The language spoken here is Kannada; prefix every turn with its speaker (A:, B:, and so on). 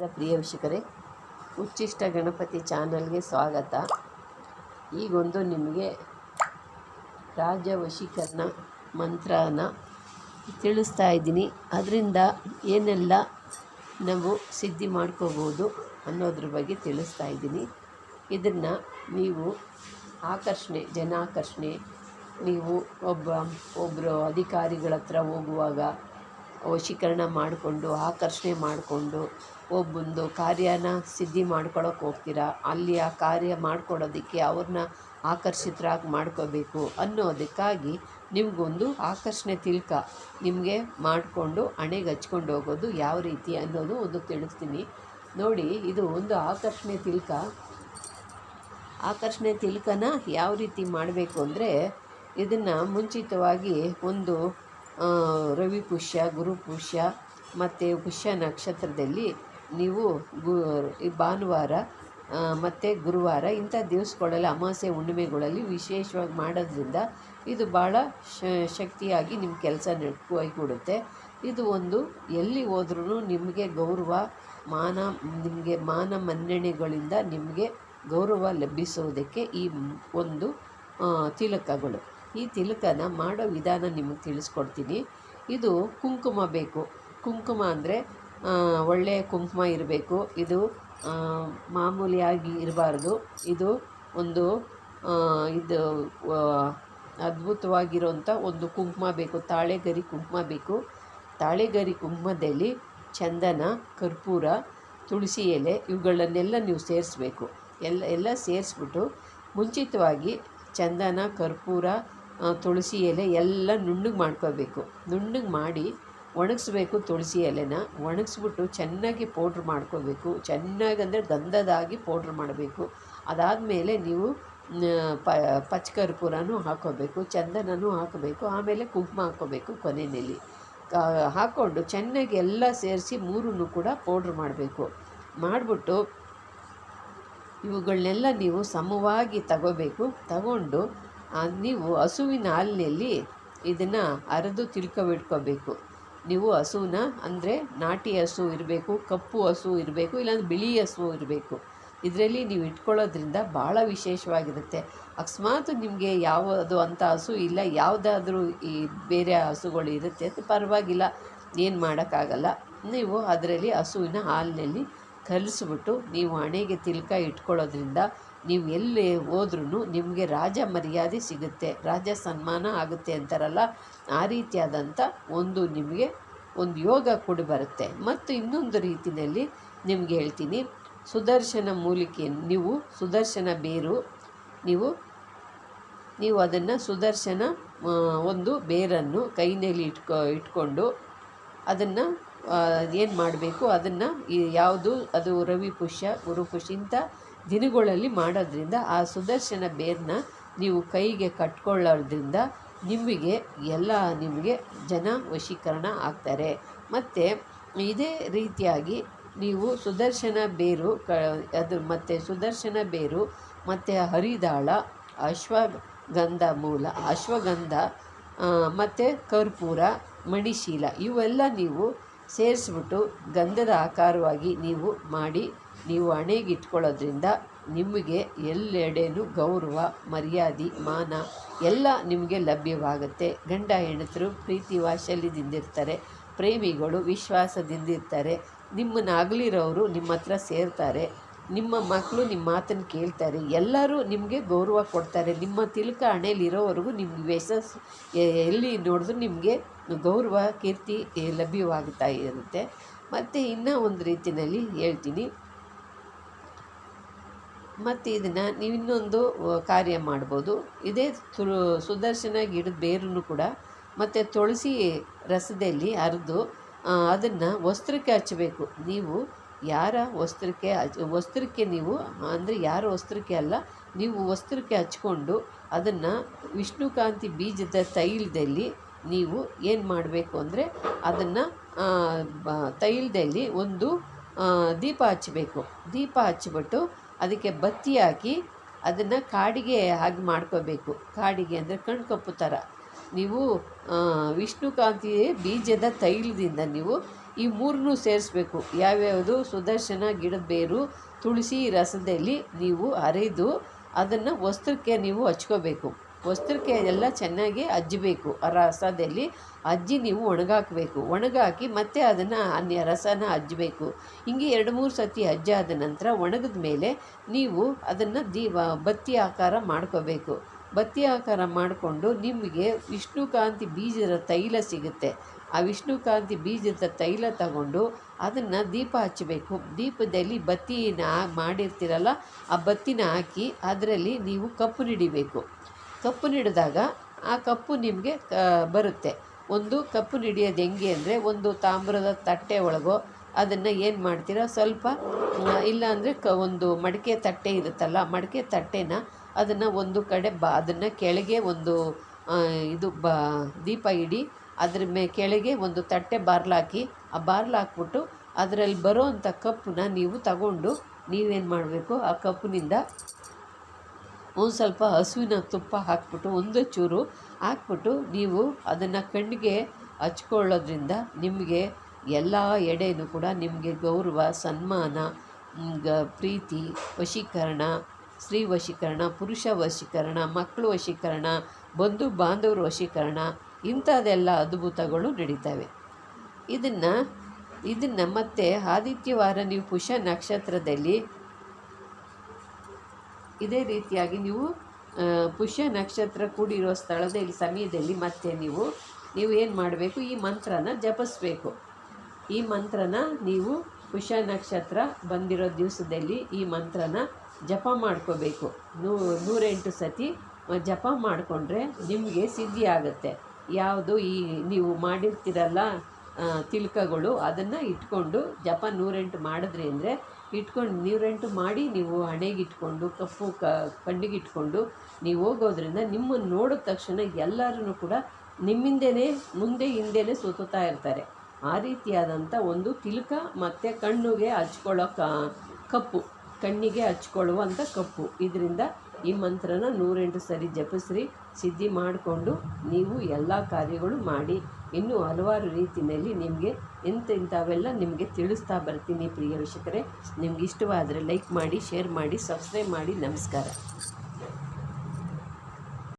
A: ನಮಸ್ಕಾರ ಪ್ರಿಯ ವೀಕ್ಷಕರೇ. ಉಚ್ಚಿಷ್ಟ ಗಣಪತಿ ಚಾನಲ್ಗೆ ಸ್ವಾಗತ. ಈಗೊಂದು ನಿಮಗೆ ರಾಜ ವಶೀಕರಣ ಮಂತ್ರನ ತಿಳಿಸ್ತಾ ಇದ್ದೀನಿ. ಅದರಿಂದ ಏನೆಲ್ಲ ನಾವು ಸಿದ್ಧಿ ಮಾಡ್ಕೋಬೋದು ಅನ್ನೋದ್ರ ಬಗ್ಗೆ ತಿಳಿಸ್ತಾ ಇದ್ದೀನಿ. ಇದನ್ನು ನೀವು ಆಕರ್ಷಣೆ, ಜನಾಕರ್ಷಣೆ, ನೀವು ಒಬ್ಬ ಒಬ್ಬರು ಅಧಿಕಾರಿಗಳ ಹತ್ರ ಹೋಗುವಾಗ ವಶೀಕರಣ ಮಾಡಿಕೊಂಡು, ಆಕರ್ಷಣೆ ಮಾಡಿಕೊಂಡು ಒಬ್ಬೊಂದು ಕಾರ್ಯನ ಸಿದ್ಧಿ ಮಾಡ್ಕೊಳಕ್ಕೆ ಹೋಗ್ತೀರಾ? ಅಲ್ಲಿ ಆ ಕಾರ್ಯ ಮಾಡ್ಕೊಡೋದಕ್ಕೆ ಅವ್ರನ್ನ ಆಕರ್ಷಿತರಾಗಿ ಮಾಡ್ಕೋಬೇಕು ಅನ್ನೋದಕ್ಕಾಗಿ ನಿಮಗೊಂದು ಆಕರ್ಷಣೆ ತಿಳ್ಕ, ನಿಮಗೆ ಮಾಡಿಕೊಂಡು ಹಣೆಗೆ ಹಚ್ಕೊಂಡು ಹೋಗೋದು ಯಾವ ರೀತಿ ಅನ್ನೋದು ಒಂದು ತಿಳಿಸ್ತೀನಿ. ನೋಡಿ, ಇದು ಒಂದು ಆಕರ್ಷಣೆ ತಿಳ್ಕ. ಆಕರ್ಷಣೆ ತಿಲಕನ ಯಾವ ರೀತಿ ಮಾಡಬೇಕು ಅಂದರೆ, ಇದನ್ನು ಮುಂಚಿತವಾಗಿ ಒಂದು ರವಿ ಪುಷ್ಯ, ಗುರು ಪುಷ್ಯ ಮತ್ತು ಪುಷ್ಯ ನಕ್ಷತ್ರದಲ್ಲಿ ನೀವು ಗು, ಈ ಭಾನುವಾರ ಮತ್ತು ಗುರುವಾರ ಇಂಥ ದಿವಸಗಳಲ್ಲಿ ಅಮಾವಾಸ್ಯೆ ಹುಣ್ಣಿಮೆಗಳಲ್ಲಿ ವಿಶೇಷವಾಗಿ ಮಾಡೋದ್ರಿಂದ ಇದು ಭಾಳ ಶಕ್ತಿಯಾಗಿ ನಿಮ್ಮ ಕೆಲಸ ಕೊಡುತ್ತೆ ಇದು ಒಂದು ಎಲ್ಲಿ ಹೋದ್ರೂ ನಿಮಗೆ ಗೌರವ, ಮಾನ, ನಿಮಗೆ ಮಾನ ಮನ್ನಣೆಗಳಿಂದ ನಿಮಗೆ ಗೌರವ ಲಭಿಸೋದಕ್ಕೆ ಈ ಒಂದು ತಿಲಕಗಳು. ಈ ತಿಲಕನ ಮಾಡೋ ವಿಧಾನ ನಿಮಗೆ ತಿಳಿಸ್ಕೊಡ್ತೀನಿ. ಇದು ಕುಂಕುಮ ಬೇಕು. ಕುಂಕುಮ ಅಂದರೆ ಒಳ್ಳೆಯ ಕುಂಕುಮ ಇರಬೇಕು. ಇದು ಮಾಮೂಲಿಯಾಗಿ ಇರಬಾರ್ದು. ಇದು ಒಂದು ಇದು ಅದ್ಭುತವಾಗಿರೋಂಥ ಒಂದು ಕುಂಕುಮ ಬೇಕು. ತಾಳೆಗರಿ ಕುಂಕುಮ ಬೇಕು. ತಾಳೆಗರಿ ಕುಂಕುಮದಲ್ಲಿ ಚಂದನ, ಕರ್ಪೂರ, ತುಳಸಿ ಎಲೆ ಇವುಗಳನ್ನೆಲ್ಲ ನೀವು ಸೇರಿಸ್ಬೇಕು. ಎಲ್ಲ ಎಲ್ಲ ಸೇರಿಸ್ಬಿಟ್ಟು ಮುಂಚಿತವಾಗಿ ಚಂದನ, ಕರ್ಪೂರ ತುಳಸಿ ಎಲೆ ಎಲ್ಲ ನುಣ್ಣಗೆ ಮಾಡ್ಕೋಬೇಕು ನುಣ್ಣಗೆ ಮಾಡಿ ಒಣಗಿಸ್ಬೇಕು ತುಳಸಿ ಎಲೆನ. ಒಣಗಿಸ್ಬಿಟ್ಟು ಚೆನ್ನಾಗಿ ಪೌಡ್ರ್ ಮಾಡ್ಕೋಬೇಕು ಚೆನ್ನಾಗಿ ಅಂದರೆ ಗಂಧದಾಗಿ ಪೌಡ್ರ್ ಮಾಡಬೇಕು. ಅದಾದಮೇಲೆ ನೀವು ಪ ಪಚ್ಚಕರ್ಪೂರನೂ ಹಾಕೋಬೇಕು ಚಂದನನೂ ಹಾಕಬೇಕು ಆಮೇಲೆ ಕುಂಕುಮ ಹಾಕೋಬೇಕು ಕೊನೆಯಲ್ಲಿ. ಹಾಕ್ಕೊಂಡು ಚೆನ್ನಾಗಿ ಎಲ್ಲ ಸೇರಿಸಿ ಮೂರನ್ನು ಕೂಡ ಪೌಡ್ರ್ ಮಾಡಬೇಕು. ಮಾಡಿಬಿಟ್ಟು ಇವುಗಳನ್ನೆಲ್ಲ ನೀವು ಸಮವಾಗಿ ತಗೋಬೇಕು ತಗೊಂಡು ನೀವು ಹಸುವಿನ ಹಾಲಿನಲ್ಲಿ ಇದನ್ನು ಅರೆದು ತಿಳ್ಕೊಬಿಟ್ಕೋಬೇಕು. ನೀವು ಹಸುನ, ಅಂದರೆ ನಾಟಿ ಹಸು ಇರಬೇಕು, ಕಪ್ಪು ಹಸು ಇರಬೇಕು, ಇಲ್ಲಾಂದ್ರೆ ಬಿಳಿ ಹಸು ಇರಬೇಕು. ಇದರಲ್ಲಿ ನೀವು ಇಟ್ಕೊಳ್ಳೋದ್ರಿಂದ ಭಾಳ ವಿಶೇಷವಾಗಿರುತ್ತೆ. ಅಕಸ್ಮಾತ್ ನಿಮಗೆ ಯಾವುದು ಅಂಥ ಹಸು ಇಲ್ಲ, ಯಾವುದಾದ್ರೂ ಈ ಬೇರೆ ಹಸುಗಳು ಇರುತ್ತೆ ಅದು ಪರವಾಗಿಲ್ಲ, ಏನು ಮಾಡೋಕ್ಕಾಗಲ್ಲ. ನೀವು ಅದರಲ್ಲಿ ಹಸುವಿನ ಹಾಲಿನಲ್ಲಿ ಕಲಿಸ್ಬಿಟ್ಟು ನೀವು ಹಣೆಗೆ ತಿಲಕ ಇಟ್ಕೊಳ್ಳೋದ್ರಿಂದ ನೀವು ಎಲ್ಲಿ ಹೋದ್ರೂ ನಿಮಗೆ ರಾಜ ಮರ್ಯಾದೆ ಸಿಗುತ್ತೆ, ರಾಜ ಸನ್ಮಾನ ಆಗುತ್ತೆ ಅಂತಾರಲ್ಲ, ಆ ರೀತಿಯಾದಂಥ ಒಂದು ನಿಮಗೆ ಒಂದು ಯೋಗ ಕೂಡ ಬರುತ್ತೆ. ಮತ್ತು ಇನ್ನೊಂದು ರೀತಿಯಲ್ಲಿ ನಿಮಗೆ ಹೇಳ್ತೀನಿ, ಸುದರ್ಶನ ಮೂಲಿಕೆ, ನೀವು ಸುದರ್ಶನ ಬೇರು, ನೀವು ನೀವು ಅದನ್ನು ಸುದರ್ಶನ ಒಂದು ಬೇರನ್ನು ಕೈನಲ್ಲಿ ಇಟ್ಕೊ, ಇಟ್ಕೊಂಡು ಅದನ್ನು ಏನು ಮಾಡಬೇಕು, ಅದನ್ನು ಯಾವುದು, ಅದು ರವಿ ಪುಷ್ಯ ಗುರು ಪುಷ್ಯ ಇಂಥ ದಿನಗಳಲ್ಲಿ ಮಾಡೋದ್ರಿಂದ ಆ ಸುದರ್ಶನ ಬೇರನ್ನ ನೀವು ಕೈಗೆ ಕಟ್ಕೊಳ್ಳೋದ್ರಿಂದ ನಿಮಗೆ ಎಲ್ಲ ನಿಮಗೆ ಜನ ವಶೀಕರಣ ಆಗ್ತಾರೆ. ಮತ್ತು ಇದೇ ರೀತಿಯಾಗಿ ನೀವು ಸುದರ್ಶನ ಬೇರು ಕ, ಅದು ಮತ್ತು ಸುದರ್ಶನ ಬೇರು ಮತ್ತು ಹರಿದಾಳ, ಅಶ್ವಗಂಧ ಮೂಲ, ಅಶ್ವಗಂಧ ಮತ್ತು ಕರ್ಪೂರ, ಮಣಿಶೀಲ ಇವೆಲ್ಲ ನೀವು ಸೇರಿಸ್ಬಿಟ್ಟು ಗಂಧದ ಆಕಾರವಾಗಿ ನೀವು ಮಾಡಿ ನೀವು ಹಣೆಗೆ ಇಟ್ಕೊಳ್ಳೋದ್ರಿಂದ ನಿಮಗೆ ಎಲ್ಲೆಡೆಯೂ ಗೌರವ, ಮರ್ಯಾದೆ, ಮಾನ ಎಲ್ಲ ನಿಮಗೆ ಲಭ್ಯವಾಗುತ್ತೆ. ಗಂಡ ಹೆಂಡತರು ಪ್ರೀತಿ ವಾತ್ಸಲ್ಯದಿಂದಿರ್ತಾರೆ ಪ್ರೇಮಿಗಳು ವಿಶ್ವಾಸದಿಂದಿರ್ತಾರೆ ನಿಮ್ಮನ್ನು ಅಗಲಿರೋರು ನಿಮ್ಮ ಹತ್ರ ಸೇರ್ತಾರೆ, ನಿಮ್ಮ ಮಕ್ಕಳು ನಿಮ್ಮ ಮಾತನ್ನು ಕೇಳ್ತಾರೆ, ಎಲ್ಲರೂ ನಿಮಗೆ ಗೌರವ ಕೊಡ್ತಾರೆ. ನಿಮ್ಮ ತಿಲಕ ಹಣೆಯಲ್ಲಿರೋವರೆಗೂ ನಿಮ್ಗೆ ಯಶಸ್ಸು ಎಲ್ಲಿ ನೋಡಿದ್ರು ನಿಮಗೆ ಗೌರವ, ಕೀರ್ತಿ ಲಭ್ಯವಾಗ್ತಾ ಇರುತ್ತೆ. ಮತ್ತು ಇನ್ನೂ ಒಂದು ರೀತಿಯಲ್ಲಿ ಹೇಳ್ತೀನಿ. ಮತ್ತು ಇದನ್ನು ನೀವು ಇನ್ನೊಂದು ಕಾರ್ಯ ಮಾಡ್ಬೋದು. ಇದೇ ತುಳು ಸುದರ್ಶನ ಗಿಡದ ಬೇರನ್ನು ಕೂಡ ಮತ್ತು ತುಳಸಿ ರಸದಲ್ಲಿ ಅರೆದು ಅದನ್ನು ವಸ್ತ್ರಕ್ಕೆ ಹಚ್ಚಬೇಕು. ನೀವು ಯಾರ ವಸ್ತ್ರಕ್ಕೆ ಹಚ್, ವಸ್ತ್ರಕ್ಕೆ ನೀವು, ಅಂದರೆ ಯಾರ ವಸ್ತ್ರಕ್ಕೆ ಅಲ್ಲ, ನೀವು ವಸ್ತ್ರಕ್ಕೆ ಹಚ್ಕೊಂಡು ಅದನ್ನು ವಿಷ್ಣುಕಾಂತಿ ಬೀಜದ ತೈಲದಲ್ಲಿ ನೀವು ಏನು ಮಾಡಬೇಕು ಅಂದರೆ ಅದನ್ನು ತೈಲದಲ್ಲಿ ಒಂದು ದೀಪ ಹಚ್ಚಬೇಕು ದೀಪ ಹಚ್ಚಿಬಿಟ್ಟು ಅದಕ್ಕೆ ಬತ್ತಿ ಹಾಕಿ ಅದನ್ನು ಕಾಡಿಗೆ ಹಾಗೆ ಮಾಡ್ಕೋಬೇಕು. ಕಾಡಿಗೆ ಅಂದರೆ ಕಣ್ಕಪ್ಪು ಥರ. ನೀವು ವಿಷ್ಣುಕಾಂತಿ ಬೀಜದ ತೈಲದಿಂದ ನೀವು ಈ ಮೂರನ್ನೂ ಸೇರಿಸ್ಬೇಕು. ಯಾವ್ಯಾವುದು? ಸುದರ್ಶನ, ಗಿಡದ ಬೇರು, ತುಳಸಿ, ರಸದಲ್ಲಿ ನೀವು ಅರೆದು ಅದನ್ನು ವಸ್ತ್ರಕ್ಕೆ ನೀವು ಹಚ್ಕೋಬೇಕು. ವಸ್ತ್ರಕ್ಕೆ ಎಲ್ಲ ಚೆನ್ನಾಗಿ ಅಜ್ಜಬೇಕು. ರಸದಲ್ಲಿ ಅಜ್ಜಿ ನೀವು ಒಣಗಾಕಬೇಕು. ಒಣಗಾಕಿ ಮತ್ತೆ ಅದನ್ನು ಅನ್ಯ ರಸನ ಅಜ್ಜಬೇಕು. ಹಿಂಗೆ ಎರಡು ಮೂರು ಸತಿ ಅಜ್ಜಾದ ನಂತರ ಒಣಗಿದ ಮೇಲೆ ನೀವು ಅದನ್ನು ದೀಪ ಬತ್ತಿ ಆಕಾರ ಮಾಡ್ಕೋಬೇಕು. ಬತ್ತಿ ಆಕಾರ ಮಾಡಿಕೊಂಡು ನಿಮಗೆ ವಿಷ್ಣುಕಾಂತಿ ಬೀಜದ ತೈಲ ಸಿಗುತ್ತೆ. ಆ ವಿಷ್ಣುಕಾಂತಿ ಬೀಜದ ತೈಲ ತಗೊಂಡು ಅದನ್ನು ದೀಪ ಹಚ್ಚಬೇಕು. ದೀಪದಲ್ಲಿ ಬತ್ತಿನ ಮಾಡಿರ್ತೀರಲ್ಲ, ಆ ಬತ್ತಿನ ಹಾಕಿ ಅದರಲ್ಲಿ ನೀವು ಕಪ್ಪು ನಿಡಿಬೇಕು. ಕಪ್ಪು ನಿಡಿದಾಗ ಆ ಕಪ್ಪು ನಿಮಗೆ ಬರುತ್ತೆ. ಒಂದು ಕಪ್ಪು ನಿಡಿಯೋದು ಹೆಂಗೆ ಅಂದರೆ ಒಂದು ತಾಮ್ರದ ತಟ್ಟೆ ಒಳಗೋ ಅದನ್ನು ಏನು ಮಾಡ್ತೀರಾ? ಸ್ವಲ್ಪ ಇಲ್ಲಾಂದರೆ ಕ, ಒಂದು ಮಡಿಕೆ ತಟ್ಟೆ ಇರುತ್ತಲ್ಲ ಮಡಿಕೆ ತಟ್ಟೆನ ಅದನ್ನು ಒಂದು ಕಡೆ ಬ, ಅದನ್ನು ಕೆಳಗೆ ಒಂದು ಇದು ಬ, ದೀಪ ಇಡಿ, ಅದ್ರ ಮೇ, ಕೆಳಗೆ ಒಂದು ತಟ್ಟೆ ಬಾರ್ಲಾಕಿ ಆ ಬಾರ್ಲಾಕ್ಬಿಟ್ಟು ಅದರಲ್ಲಿ ಬರೋ ಅಂಥ ಕಪ್ಪನ್ನ ನೀವು ತಗೊಂಡು ನೀವೇನು ಮಾಡಬೇಕು? ಆ ಕಪ್ಪಿನಿಂದ ಒಂದು ಸ್ವಲ್ಪ ಹಸುವಿನ ತುಪ್ಪ ಹಾಕಿಬಿಟ್ಟು, ಒಂದು ಚೂರು ಹಾಕ್ಬಿಟ್ಟು ನೀವು ಅದನ್ನು ಕಣ್ಣಿಗೆ ಹಚ್ಕೊಳ್ಳೋದ್ರಿಂದ ನಿಮಗೆ ಎಲ್ಲ ಎಡೆಯೂ ಕೂಡ ನಿಮಗೆ ಗೌರವ, ಸನ್ಮಾನ ಗ, ಪ್ರೀತಿ, ವಶೀಕರಣ, ಸ್ತ್ರೀ ವಶೀಕರಣ, ಪುರುಷ ವಶೀಕರಣ ಮಕ್ಕಳು ವಶೀಕರಣ, ಬಂಧು ಬಾಂಧವರು ವಶೀಕರಣ ಇಂಥದ್ದೆಲ್ಲ ಅದ್ಭುತಗಳು ನಡೀತವೆ. ಇದನ್ನು ಇದನ್ನು ಮತ್ತೆ ಆದಿತ್ಯವಾರ ನೀವು ಪುಷ್ಯ ನಕ್ಷತ್ರದಲ್ಲಿ ಇದೇ ರೀತಿಯಾಗಿ ನೀವು ಪುಷ್ಯ ನಕ್ಷತ್ರ ಕೂಡಿರೋ ಸ್ಥಳದಲ್ಲಿ, ಸಮಯದಲ್ಲಿ ಮತ್ತೆ ನೀವು ನೀವು ಏನು ಮಾಡಬೇಕು? ಈ ಮಂತ್ರನ ಜಪಿಸ್ಬೇಕು. ಈ ಮಂತ್ರನ ನೀವು ಪುಷ್ಯ ನಕ್ಷತ್ರ ಬಂದಿರೋ ದಿವಸದಲ್ಲಿ ಈ ಮಂತ್ರನ ಜಪ ಮಾಡ್ಕೋಬೇಕು. ನೂ, ನೂರೆಂಟು ಸತಿ ಜಪ ಮಾಡಿಕೊಂಡ್ರೆ ನಿಮಗೆ ಸಿದ್ಧಿ ಆಗುತ್ತೆ ಯಾವುದು ಈ ನೀವು ಮಾಡಿರ್ತೀರಲ್ಲ ತಿಲಕಗಳು ಅದನ್ನು ಇಟ್ಕೊಂಡು ಜಪ ನೂರೆಂಟು ಮಾಡಿದ್ರಿ ಅಂದರೆ ಇಟ್ಕೊಂಡು ನೂರೆಂಟು ಮಾಡಿ ನೀವು ಹಣೆಗಿಟ್ಕೊಂಡು ಕಪ್ಪು ಕ ಕಣ್ಣಿಗಿಟ್ಕೊಂಡು ನೀವು ಹೋಗೋದ್ರಿಂದ ನಿಮ್ಮನ್ನು ನೋಡಿದ ತಕ್ಷಣ ಎಲ್ಲರೂ ಕೂಡ ನಿಮ್ಮಿಂದನೇ, ಮುಂದೆ ಹಿಂದೆನೇ ಸುತ್ತುತ್ತಾ ಇರ್ತಾರೆ. ಆ ರೀತಿಯಾದಂಥ ಒಂದು ತಿಲಕ ಮತ್ತು ಕಣ್ಣಿಗೆ ಹಚ್ಕೊಳ್ಳೋ ಕಪ್ಪು, ಕಣ್ಣಿಗೆ ಹಚ್ಕೊಳ್ಳುವಂಥ ಕಪ್ಪು. ಇದರಿಂದ ಈ ಮಂತ್ರನ ನೂರೆಂಟು ಸರಿ ಜಪಿಸ್ರಿ, ಸಿದ್ಧಿ ಮಾಡಿಕೊಂಡು ನೀವು ಎಲ್ಲ ಕಾರ್ಯಗಳು ಮಾಡಿ. ಇನ್ನೂ ಹಲವಾರು ರೀತಿಯಲ್ಲಿ ನಿಮಗೆ ಎಂತೆಂಥವೆಲ್ಲ ನಿಮಗೆ ತಿಳಿಸ್ತಾ ಬರ್ತೀನಿ ಪ್ರಿಯ ವೀಕ್ಷಕರೇ. ನಿಮ್ಗೆ ಇಷ್ಟವಾದರೆ ಲೈಕ್ ಮಾಡಿ ಶೇರ್ ಮಾಡಿ ಸಬ್ಸ್ಕ್ರೈಬ್ ಮಾಡಿ. ನಮಸ್ಕಾರ.